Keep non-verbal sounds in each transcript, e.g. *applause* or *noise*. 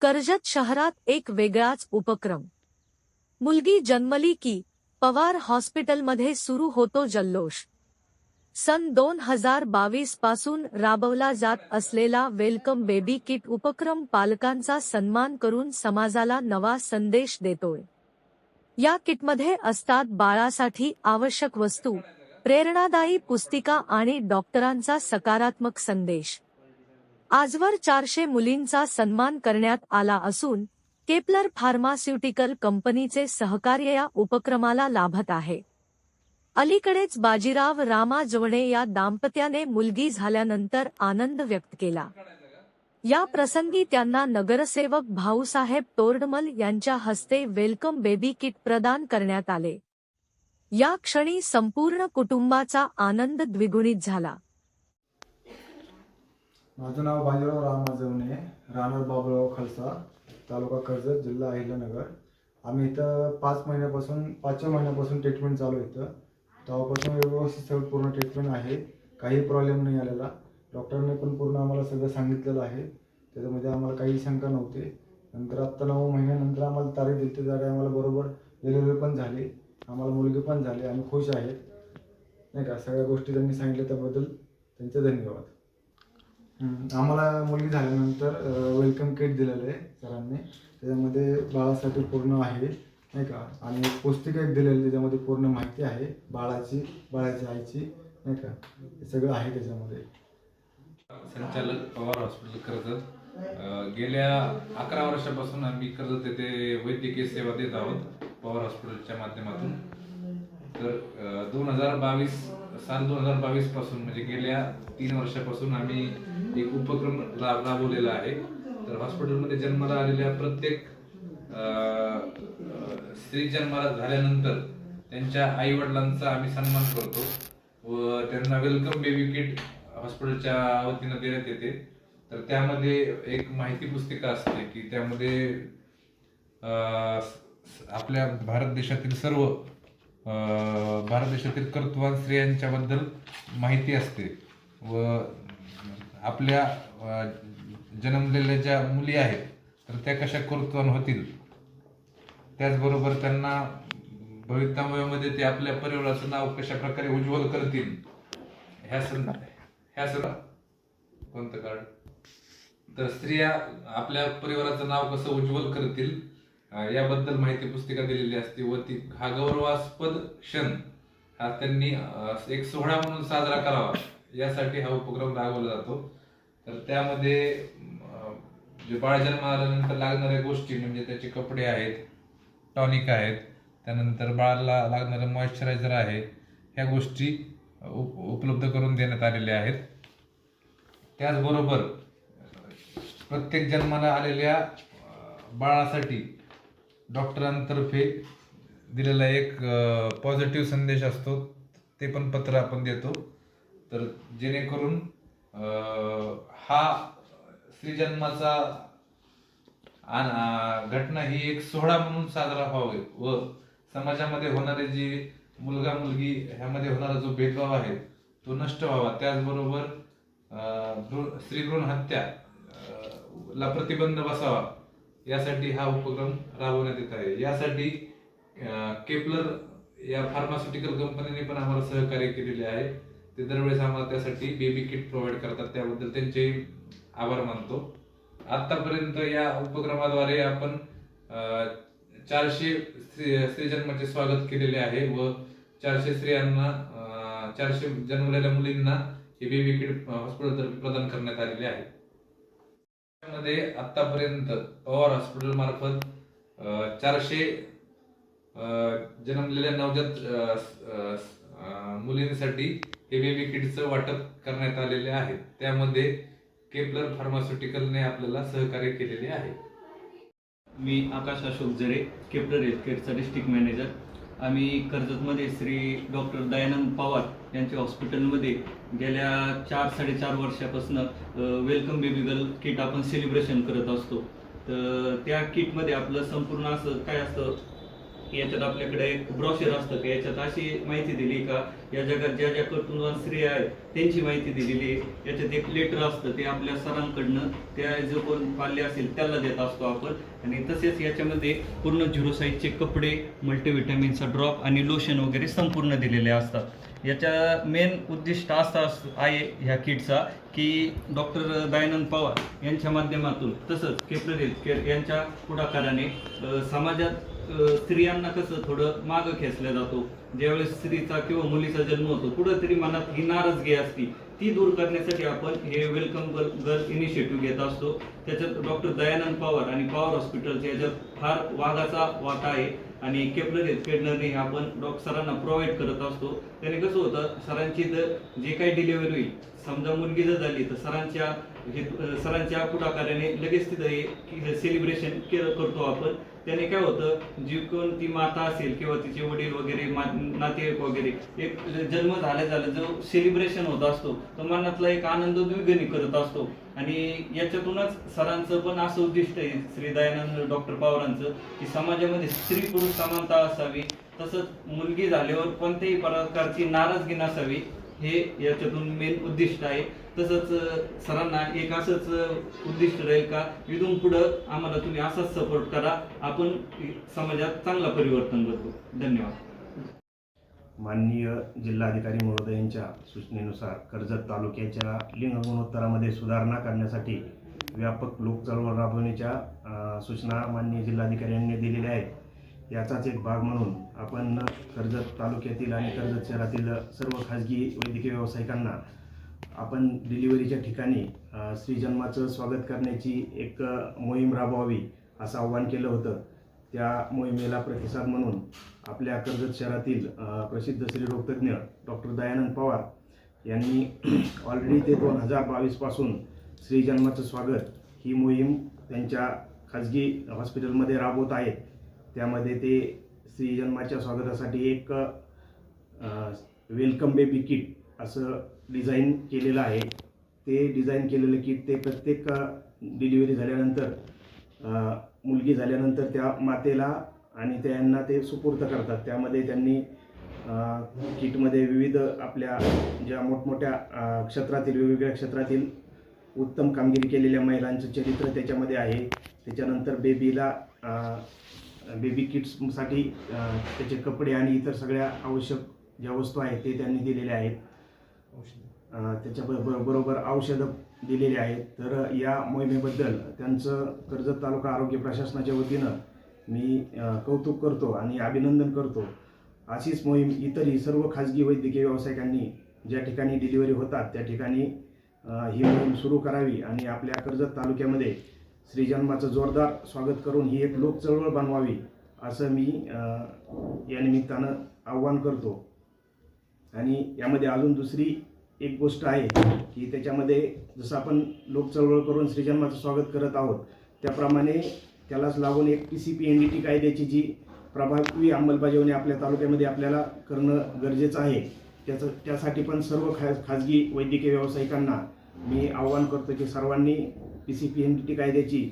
कर्जत शहरात एक वेगळाच उपक्रम. मुलगी जन्मली की पवार हॉस्पिटलमध्ये सुरू होतो जल्लोष. सन दोन हजार बावीसपासून राबवला जात असलेला वेलकम बेबी किट उपक्रम पालकांचा सन्मान करून समाजाला नवा संदेश देतोय. या किटमध्ये असतात बाळासाठी आवश्यक वस्तू प्रेरणादायी पुस्तिका आणि डॉक्टरांचा सकारात्मक संदेश. आजवर चारशे मुलींचा सन्मान करण्यात आला असून केपलर फार्मास्युटिकल कंपनीचे सहकार्य या उपक्रमाला लाभत आहे. अलीकडेच बाजीराव रामा जवणे या दाम्पत्याने मुलगी झाल्यानंतर आनंद व्यक्त केला. या प्रसंगी त्यांना नगरसेवक भाऊसाहेब तोरडमल यांच्या हस्ते वेलकम बेबी किट प्रदान करण्यात आले. या क्षणी संपूर्ण कुटुंबाचा आनंद द्विगुणित झाला. माझं नाव बाजीराव राम माजवणे राहणार बाबुराव खालसा तालुका कर्जत जिल्हा अहिल्यानगर. आम्ही इथं पाच महिन्यापासून पाचव्या महिन्यापासून ट्रीटमेंट चालू आहे इथं. तेव्हापासून व्यवस्थित सगळं पूर्ण ट्रीटमेंट आहे. काही प्रॉब्लेम नाही आलेला. डॉक्टरने पण पूर्ण आम्हाला सगळं सांगितलेलं आहे. त्याच्यामध्ये आम्हाला काही शंका नव्हती. नंतर आत्ता नऊ महिन्यानंतर आम्हाला तारीख दिली त्या आम्हाला बरोबर डिलिव्हरी पण झाली. आम्हाला मुलगी पण झाली. आम्ही खुश आहेत नाही का? सगळ्या गोष्टी त्यांनी सांगितल्या त्याबद्दल त्यांचे धन्यवाद. आम्हाला मुलगी झाल्यानंतर वेलकम किट दिलेलं आहे सरांनी. त्याच्यामध्ये बाळासाठी पूर्ण आहे नाही का? आणि पुस्तिका एक दिलेली त्याच्यामध्ये पूर्ण माहिती आहे बाळाची बाळाची आईची नाही का? सगळं आहे त्याच्यामध्ये. संचालक पवार हॉस्पिटल कर्जत गेल्या अकरा वर्षापासून आम्ही कर्जत येथे वैद्यकीय सेवा देत आहोत पवार हॉस्पिटलच्या माध्यमातून. तर दोन हजार बावीस साल दोन हजार बावीसपासून म्हणजे गेल्या तीन वर्षापासून आम्ही एक उपक्रम राब राबवलेला आहे. तर हॉस्पिटलमध्ये जन्माला आलेल्या प्रत्येक स्त्री जन्माला झाल्यानंतर त्यांच्या आई वडिलांचा आम्ही सन्मान करतो व त्यांना वेलकम बेबी किट हॉस्पिटलच्या वतीनं देण्यात येते. तर त्यामध्ये एक माहिती पुस्तिका असते की त्यामध्ये आपल्या भारत देशातील सर्व भारत देशातील कर्तवान स्त्रियांच्याबद्दल माहिती असते व आपल्या जन्मलेल्या ज्या मुली आहेत तर त्या कशा कर्तवान होतील? त्याचबरोबर त्यांना भवितव्यामध्ये ते आपल्या परिवाराचं नाव कशा प्रकारे उज्ज्वल करतील? ह्या सं ह्या सं कोणतं कारण? तर स्त्रिया आपल्या परिवाराचं नाव कसं उज्ज्वल करतील? याबद्दल माहिती पुस्तिका दिलेली असते. व ती हा गौरवास्पद क्षण हा त्यांनी एक सोहळा म्हणून साजरा करावा. यासाठी हा उपक्रम राबवला जातो. तर त्यामध्ये जे बाळ जन्म आल्यानंतर लागणाऱ्या गोष्टी म्हणजे त्याचे कपडे आहेत टॉनिक आहेत त्यानंतर बाळाला लागणारं मॉइश्चरायझर आहे ह्या गोष्टी उप उपलब्ध करून देण्यात आलेल्या आहेत. त्याचबरोबर प्रत्येक जन्माला आलेल्या बाळासाठी डॉक्टरांतर्फे दिलेला एक पॉझिटिव्ह संदेश असतो ते पण पत्र आपण देतो. तर जेणेकरून हा श्रीजन्माचा आन- घटना ही एक सोहळा म्हणून साजरा व्हावे व समाजामध्ये होणारे जी मुलगा मुलगी ह्यामध्ये होणारा जो भेदभाव आहे तो नष्ट व्हावा. त्याचबरोबर स्त्रीभ्रूण हत्या ला प्रतिबंध बसावा. यासाठी हा उपक्रम राबवण्यात येत आहे. यासाठी केपलर या फार्मास्युटिकल कंपनीने पण आम्हाला सहकार्य केलेले आहे. ते दरवेळेस आम्हाला त्यासाठी बेबी किट प्रोव्हाइड करतात. त्याबद्दल त्यांचे आभार मानतो. आतापर्यंत या उपक्रमाद्वारे आपण चारशे स्त्री स्त्री जन्माचे स्वागत केलेले आहे व चारशे स्त्रियांना चारशे जन्मलेल्या मुलींना हे बेबी किट हॉस्पिटल प्रदान करण्यात आलेले आहे. मध्ये आतापर्यंत पवार हॉस्पिटल मार्फत चारशे जन्मलेल्या नवजात मुलींसाठी हे बेबी किटचं वाटप करण्यात आलेले आहे त्यामध्ये केपलर फार्मास्युटिकलने आपल्याला सहकार्य केलेले आहे. मी आकाश अशोक जरे केपलर हेल्थकेअरचा डिस्ट्रिक्ट मॅनेजर आम्ही कर्जतमध्ये श्री डॉक्टर दयानंद पवार यांच्या हॉस्पिटलमध्ये गेल्या चार साडेचार वर्षापासून वेलकम बेबी गर्ल किट आपण सेलिब्रेशन करत असतो. तर त्या किटमध्ये आपलं संपूर्ण असं काय असतं याच्यात आपल्याकडे एक ब्रॉशर असतं का? याच्यात अशी माहिती दिली का? या जगात ज्या ज्या कर्तृत्ववान स्त्रिया आहेत त्यांची माहिती दिलेली आहे. याच्यात एक लेटर असतं ते आपल्या सरांकडनं त्या जो कोण पाल्य असेल त्याला देत असतो आपण. आणि तसेच याच्यामध्ये पूर्ण झिरो साईजचे कपडे मल्टीव्हिटॅमिनचा ड्रॉप आणि लोशन वगैरे संपूर्ण दिलेले असतात. याच्या मेन उद्दिष्ट असा अस- आहे ह्या किटचा की डॉक्टर दयानंद पवार यांच्या माध्यमातून तसंच केप्रेल केअर यांच्या पुढाकाराने समाजात स्त्रियांना कसं थोडं मागं खेचला जातो. ज्यावेळेस स्त्रीचा किंवा मुलीचा जन्म होतो कुठंतरी मनात ही नाराजगी असती. ती दूर करण्यासाठी आपण हे वेलकम गर्ल इनिशिएटिव्ह घेत असतो. त्याच्यात डॉक्टर दयानंद पवार आणि पवार हॉस्पिटलच्या याच्यात फार वाघाचा वाटा आहे. आणि केपलर हेल्थ हे आपण डॉक्टर सरांना प्रोव्हाइड करत असतो. त्याने कसं होतं सरांची जर जे काही डिलिव्हरी होईल समजा मुलगी जर झाली तर सरांच्या हे सरांच्या पुढाकाराने लगेच तिथं हे सेलिब्रेशन केलं करतो आपण. त्याने काय होतं जी कोण ती माता असेल किंवा तिचे वडील वगैरे नातेवाईक वगैरे एक जन्म झाल्या झाला जो सेलिब्रेशन होत असतो तो मनातला एक आनंद द्विगणी करत असतो. आणि याच्यातूनच सरांचं पण असं उद्दिष्ट आहे श्री दयानंद डॉक्टर पवारांचं की समाजामध्ये स्त्री पुरुष समानता असावी तसंच मुलगी झाल्यावर कोणत्याही प्रकारची नाराजगी नसावी हे याच्यातून मेन उद्दिष्ट आहे. तसंच सरांना एक असंच उद्दिष्ट राहील का? इथून पुढं आम्हाला तुम्ही असाच सपोर्ट करा. आपण समाजात चांगला परिवर्तन करतो धन्यवाद. माननीय जिल्हाधिकारी महोदयांच्या सूचनेनुसार कर्जत तालुक्याच्या लिंग गुणोत्तरामध्ये सुधारणा करण्यासाठी व्यापक लोकचळवळ राबवण्याच्या सूचना माननीय जिल्हाधिकाऱ्यांनी दिलेल्या आहेत. याचाच एक भाग म्हणून आपण कर्जत तालुक्यातील आणि कर्जत शहरातील सर्व खाजगी वैद्यकीय व्यावसायिकांना आपण डिलिव्हरीच्या ठिकाणी श्रीजन्माचं स्वागत करण्याची एक मोहीम राबवावी असं आव्हान केलं होतं. त्या मोहिमेला प्रतिसाद म्हणून आपल्या कर्जत शहरातील प्रसिद्ध प्रसिद्ध स्त्रीरोगतज्ञ डॉक्टर दयानंद पवार यांनी *clears throat* ऑलरेडी ते दोन हजार बावीसपासून श्रीजन्माचं स्वागत ही मोहीम त्यांच्या खाजगी हॉस्पिटलमध्ये राबवत आहेत. त्यामध्ये ते श्रीजन्माच्या स्वागतासाठी एक वेलकम बेबी किट असं डिझाईन केलेलं आहे. ते डिझाईन केलेलं किट ते प्रत्येक डिलिव्हरी झाल्यानंतर मुलगी झाल्यानंतर त्या मातेला आणि त्यांना ते सुपूर्त करतात. त्यामध्ये त्यांनी किटमध्ये विविध आपल्या ज्या मोठमोठ्या क्षेत्रातील वेगवेगळ्या क्षेत्रातील उत्तम कामगिरी केलेल्या महिलांचं चरित्र त्याच्यामध्ये आहे. त्याच्यानंतर बेबीला बेबी किट्ससाठी त्याचे कपडे आणि इतर सगळ्या आवश्यक ज्या वस्तू आहेत ते त्यांनी दिलेल्या आहेत. त्याच्या बरोबर औषधं दिलेली आहेत. तर या मोहिमेबद्दल त्यांचं कर्जत तालुका आरोग्य प्रशासनाच्या वतीनं मी कौतुक करतो आणि अभिनंदन करतो. अशीच मोहीम इतरही सर्व खाजगी वैद्यकीय व्यावसायिकांनी ज्या ठिकाणी डिलिव्हरी होतात त्या ठिकाणी ही मोहीम सुरू करावी आणि आपल्या कर्जत तालुक्यामध्ये श्रीजन्माचं जोरदार स्वागत करून ही एक लोक चळवळ बनवावी असं मी या निमित्तानं आव्हान करतो. आणि यामध्ये अजून दुसरी एक गोष्ट आहे की त्याच्यामध्ये जसं आपण लोक चळवळ करून श्रीजन्माचं स्वागत करत आहोत त्याप्रमाणे त्यालाच लागून एक P C P N D T कायद्याची जी प्रभावी अंमलबजावणी आपल्या तालुक्यामध्ये आपल्याला करणं गरजेचं आहे त्याचं त्यासाठी पण सर्व खा खाजगी वैद्यकीय व्यावसायिकांना मी आव्हान करतो की सर्वांनी P C P N D T कायद्याची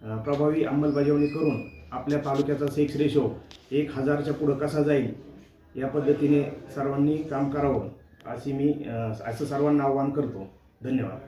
प्रभावी अंमलबजावणी करून आपल्या तालुक्याचा सेक्स रेशो एक हजारच्या पुढं कसा जाईल या पद्धतीने सर्वांनी काम करावं अशी मी असं सर्वांना आव्हान करतो. धन्यवाद.